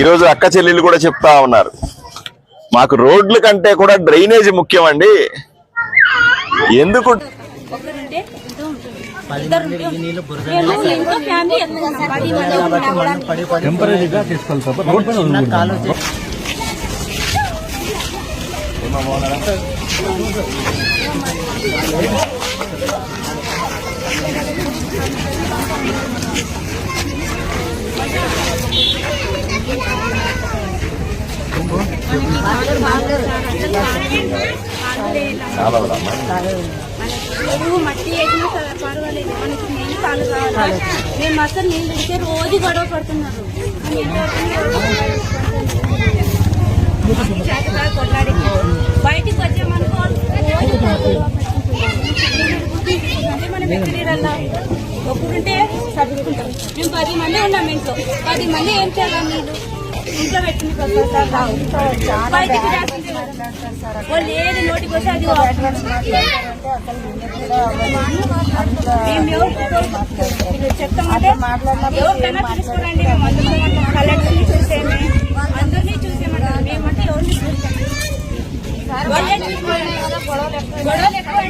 ఈరోజు అక్క చెల్లెళ్ళు కూడా చెప్తా ఉన్నారు. మాకు రోడ్ల కంటే కూడా డ్రైనేజ్ ముఖ్యం అండి ఎందుకు? ఒకరుంటే ఇంట్లో ఎరువు మట్టి వేసినా సరే పర్వాలేదు. మనకి నీళ్ళు పాలు కావాలి? మేము అసలు నీళ్ళు ఇస్తే రోజు గొడవ పడుతున్నారు. కానీ కొట్లాడి బయటికి వచ్చామనుకో రోజు గొడవ ఒకరుంటే చదువుకుంటాం మేము పది మంది ఉన్నాం ఇంట్లో. పది మంది ఏం చేయాలి మీరు? ఇంట్లో పెట్టింది బయటికి రాసింది వాళ్ళు ఏది నోటికి వస్తే అది చెప్తామంటే ఎవరికైనా మేము అందరం కలెక్టర్ని చూసేమే. అందరినీ చూసేమంటారు. మేమంటే ఎవరిని గొడవలు ఎక్కువ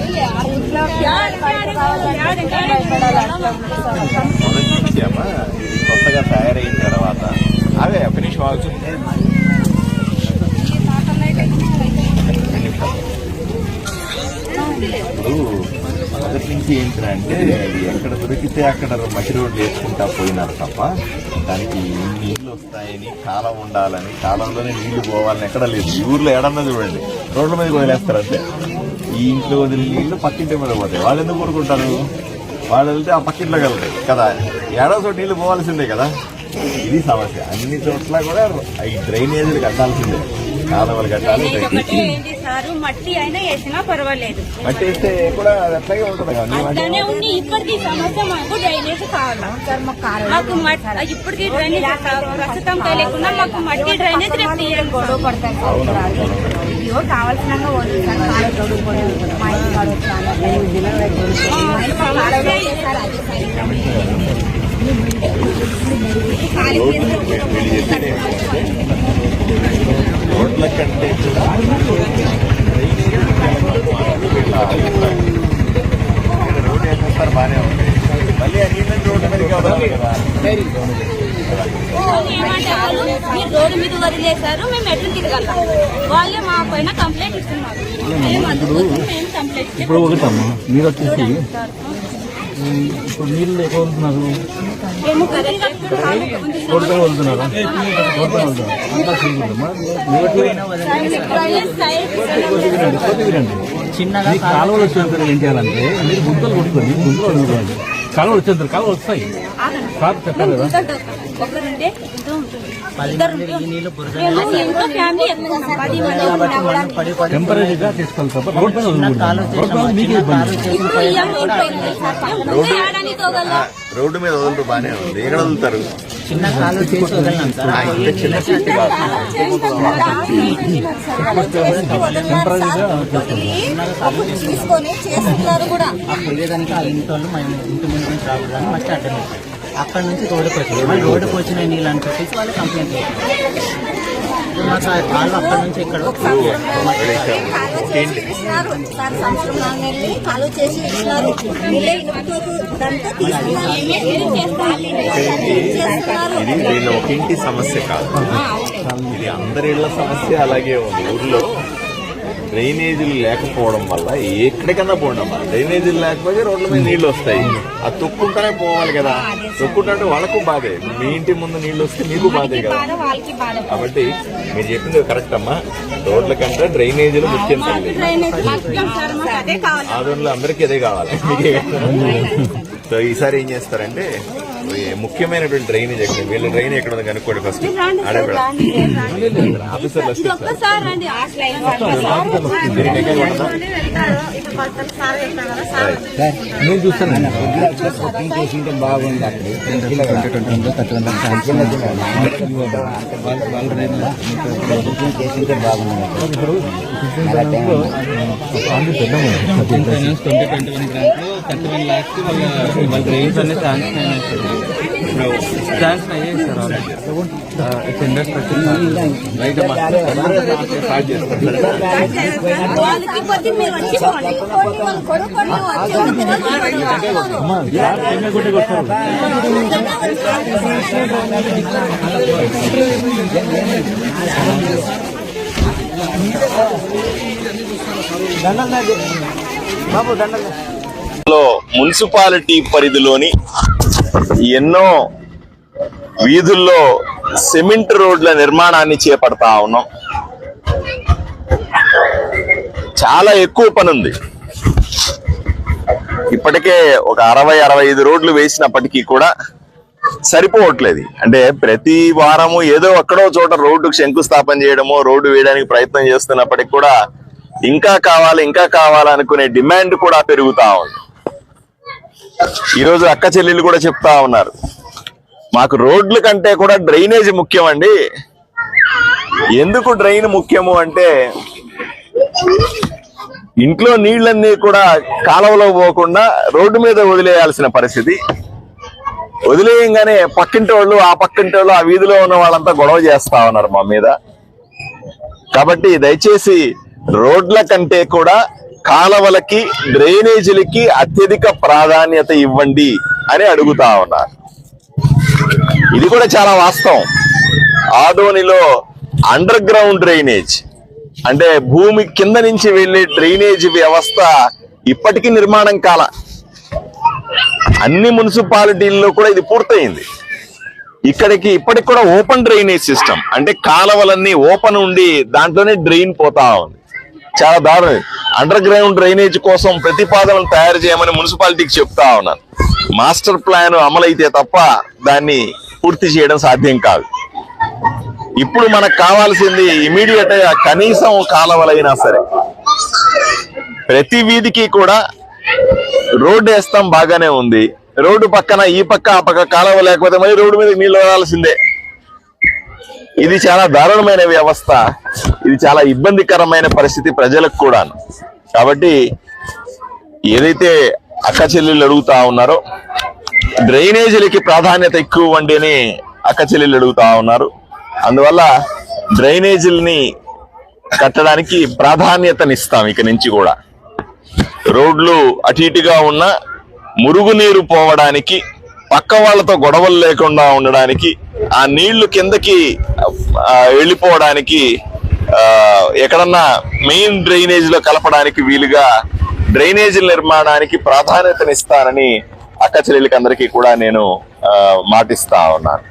అయినాయి. ఇది కొత్తగా తయారైన తర్వాత. అవే ఫినిష్ నిమిషం మొదటి నుంచి ఏంటంటే అది ఎక్కడ దొరికితే అక్కడ మట్టి రోడ్లు వేసుకుంటా పోయినారు తప్ప దానికి నీళ్ళు వస్తాయని కాలం ఉండాలని కాలంలోనే నీళ్ళు పోవాలని ఎక్కడ లేదు. ఊర్లో ఎడన్నా చూడండి. రోడ్ల మీద వదిలేస్తారు అంతే. ఈ ఇంట్లో వదిలిన నీళ్ళు పక్కింటి మీద పోతాయి. వాళ్ళు ఎందుకు కోరుకుంటారు వాళ్ళు వెళ్తే ఆ పక్కింట్లోకి వెళ్తాయి కదా? ఏడో చోట నీళ్ళు పోవాల్సిందే కదా? ఇది సమస్య. అన్ని చోట్ల కూడా ఈ డ్రైనేజీలు కట్టాల్సిందే. కాలువలు కట్టాలి మట్టి అయినా వేసినా పర్వాలేదు. మట్టి వేస్తే కూడా అట్లాగే ఉంటుంది ఉంది. ఇప్పటికి సమస్య మాకు డ్రైనేజ్ కావాలి. మాకు ఇప్పటికి డ్రైనేజ్ కావాలి. ప్రస్తుతం తెలియకుండా మాకు మట్టి డ్రైనేజ్ రేపు గొడవ పడతాయి ఇదిగో కావాల్సినంగా సార్ కాలేజ్ చదువుకొని మా ఇంటి కాడ రోడ్లు కంటే కూడా రోడ్డు వేసేస్తారు బాగానే ఉంది. మళ్ళీ ఆ నీళ్ళని రోడ్డు కదా మీరు రోడ్డు మీద వదిలేశారు మేము ఎట్లు తిరగలం వాళ్ళే మా పైన కంప్లైంట్ ఇస్తున్నారు. మేము కంప్లైంట్ ఇప్పుడు ఒకటమ్మా మీరు వచ్చేసి ఇప్పుడు నీళ్ళు ఎక్కువ రోడ్ పైన వదులుతున్నారు అంతా సింగులమ్మా చిన్నగా కాలువలు వచ్చేంత ఏం చేయాలంటే మీరు గుంతలు కొట్టుకొని గుంతలు కాలువలు వచ్చేంత కాలువలు వస్తాయి. సార్ చెప్పారు కదా. ఒకరుంటే ఉంటుంది. మేము ఫ్యామిలీ రోడ్డు మీద వదులుతూ బాగానే ఉంది. ఎక్కడ వదులుతారు? చిన్న కాలు చేసి వదలను సార్. ఆ, ఇంత చిన్న చెట్టు కాదు తీసుకొని చేస్తున్నారు కూడా. ఆ పోయేదానికి ఆ ఇంటి వాళ్ళు మేము ఇంటి ముందు నుంచి రాకూడదని మట్టి అడ్డం అక్కడ నుంచి రోడ్డుకి వచ్చింది. మళ్ళీ రోడ్డుకి వచ్చిన నీళ్ళు అని చెప్పేసి వాళ్ళు కంప్లైంట్ చేశారు. మాకు ఆ కాళ్ళు అక్కడ నుంచి ఇక్కడ సార్ వీళ్ళే ఇది వీళ్ళ ఒక ఇంటి సమస్య కాదు. ఇది అందరి ఇళ్ళ సమస్య అలాగే ఉంది ఊర్లో డ్రైనేజీలు లేకపోవడం వల్ల ఎక్కడికన్నా పోవడం వల్ల డ్రైనేజీలు లేకపోతే రోడ్ల మీద నీళ్ళు వస్తాయి. అది తొక్కుంటానే పోవాలి కదా. తొక్కుంటే వాళ్ళకు బాధే. మీ ఇంటి ముందు నీళ్ళు వస్తే మీకు బాధే కదా. కాబట్టి మీరు చెప్పింది కరెక్ట్ అమ్మా. రోడ్ల కంటే డ్రైనేజీలు ముఖ్యం తల్లి కావాలి. ఆదోళనలో అందరికీ అదే కావాలి. సో ఈసారి ఏం చేస్తారంటే ముఖ్యమైనటువంటి డ్రైనేజ్ ఎక్కడ వీళ్ళ డ్రైన్ ఎక్కడ ఉంది కనుక్కోండి ఫస్ట్ ఆఫీసర్లు? నేను చూస్తాను చేసింటే బాగుంది చేసింటే బాగుంది ఇప్పుడు twenty twenty one thirty one lakhs వాళ్ళ వాళ్ళ డ్రైన్స్ అనేది శాంక్షన్ అయినాయి ఇప్పుడు శాంక్షన్ అయ్యాయి సార్ ఆల్రెడీ టెండర్స్ రైట్ అమ్మా. స్టార్ట్ లో మున్సిపాలిటీ పరిధిలోని ఎన్నో వీధుల్లో సిమెంట్ రోడ్ల నిర్మాణాన్ని చేపడతా ఉన్నాం. చాలా ఎక్కువ పని ఉంది. ఇప్పటికే ఒక అరవై అరవై ఐదు రోడ్లు వేసినప్పటికీ కూడా సరిపోవట్లేదు. అంటే ప్రతి వారము ఏదో అక్కడో చోట రోడ్డుకు శంకుస్థాపన చేయడమో రోడ్డు వేయడానికి ప్రయత్నం చేస్తున్నప్పటికీ కూడా ఇంకా కావాలి ఇంకా కావాలనుకునే డిమాండ్ కూడా పెరుగుతా ఉంది. ఈరోజు అక్క చెల్లెళ్ళు కూడా చెప్తా ఉన్నారు. మాకు రోడ్ల కంటే కూడా డ్రైనేజ్ ముఖ్యం అండి ఎందుకు డ్రైన్ ముఖ్యము అంటే ఇంట్లో నీళ్ళన్నీ కూడా కాలువలో పోకుండా రోడ్డు మీద వదిలేయాల్సిన పరిస్థితి. వదిలేయంగానే పక్కింటి వాళ్ళు ఆ పక్కింటి వాళ్ళు ఆ వీధిలో ఉన్న వాళ్ళంతా గొడవ చేస్తా ఉన్నారు మా మీద. కాబట్టి దయచేసి రోడ్ల కంటే కూడా కాలవలకి డ్రైనేజీలకి అత్యధిక ప్రాధాన్యత ఇవ్వండి అని అడుగుతా ఉన్నారు. ఇది కూడా చాలా వాస్తవం. ఆదోనిలో అండర్ గ్రౌండ్ డ్రైనేజ్ అంటే భూమి కింద నుంచి వెళ్ళే డ్రైనేజ్ వ్యవస్థ ఇప్పటికీ నిర్మాణం కాల. అన్ని మున్సిపాలిటీల్లో కూడా ఇది పూర్తయింది. ఇక్కడికి ఇప్పటికి కూడా ఓపెన్ డ్రైనేజ్ సిస్టమ్ అంటే కాలవలన్నీ ఓపెన్ ఉండి దాంట్లోనే డ్రైన్ పోతా ఉంది. చాలా దారుణం. అండర్ గ్రౌండ్ డ్రైనేజ్ కోసం ప్రతిపాదనలు తయారు చేయమని మున్సిపాలిటీకి చెప్తా ఉన్నాను. మాస్టర్ ప్లాన్ అమలైతే తప్ప దాన్ని పూర్తి చేయడం సాధ్యం కాదు. ఇప్పుడు మనకు కావాల్సింది ఇమీడియట్గా కనీసం కాలవలైనా సరే. ప్రతి వీధికి కూడా రోడ్డు వేస్తాం బాగానే ఉంది. రోడ్డు పక్కన ఈ పక్క ఆ పక్క కాలువ లేకపోతే మళ్ళీ రోడ్డు మీద నీళ్ళు వదలాల్సిందే. ఇది చాలా దారుణమైన వ్యవస్థ. ఇది చాలా ఇబ్బందికరమైన పరిస్థితి ప్రజలకు కూడా కాబట్టి ఏదైతే అక్క చెల్లెళ్ళు అడుగుతా ఉన్నారో డ్రైనేజీలకి ప్రాధాన్యత ఎక్కువ ఇవ్వండి అని అక్క చెల్లెళ్ళు అడుగుతా ఉన్నారు. అందువల్ల డ్రైనేజీలని కట్టడానికి ప్రాధాన్యతనిస్తాం ఇక నుంచి కూడా. రోడ్లు అటు ఇటుగా ఉన్న మురుగునీరు పోవడానికి పక్క వాళ్ళతో గొడవలు లేకుండా ఉండడానికి ఆ నీళ్ళు కిందకి వెళ్ళిపోవడానికి ఎక్కడన్నా మెయిన్ డ్రైనేజ్లో కలపడానికి వీలుగా డ్రైనేజీల నిర్మాణానికి ప్రాధాన్యతనిస్తానని అక్క చెల్లెలకి అందరికీ కూడా నేను మాటిస్తా ఉన్నాను.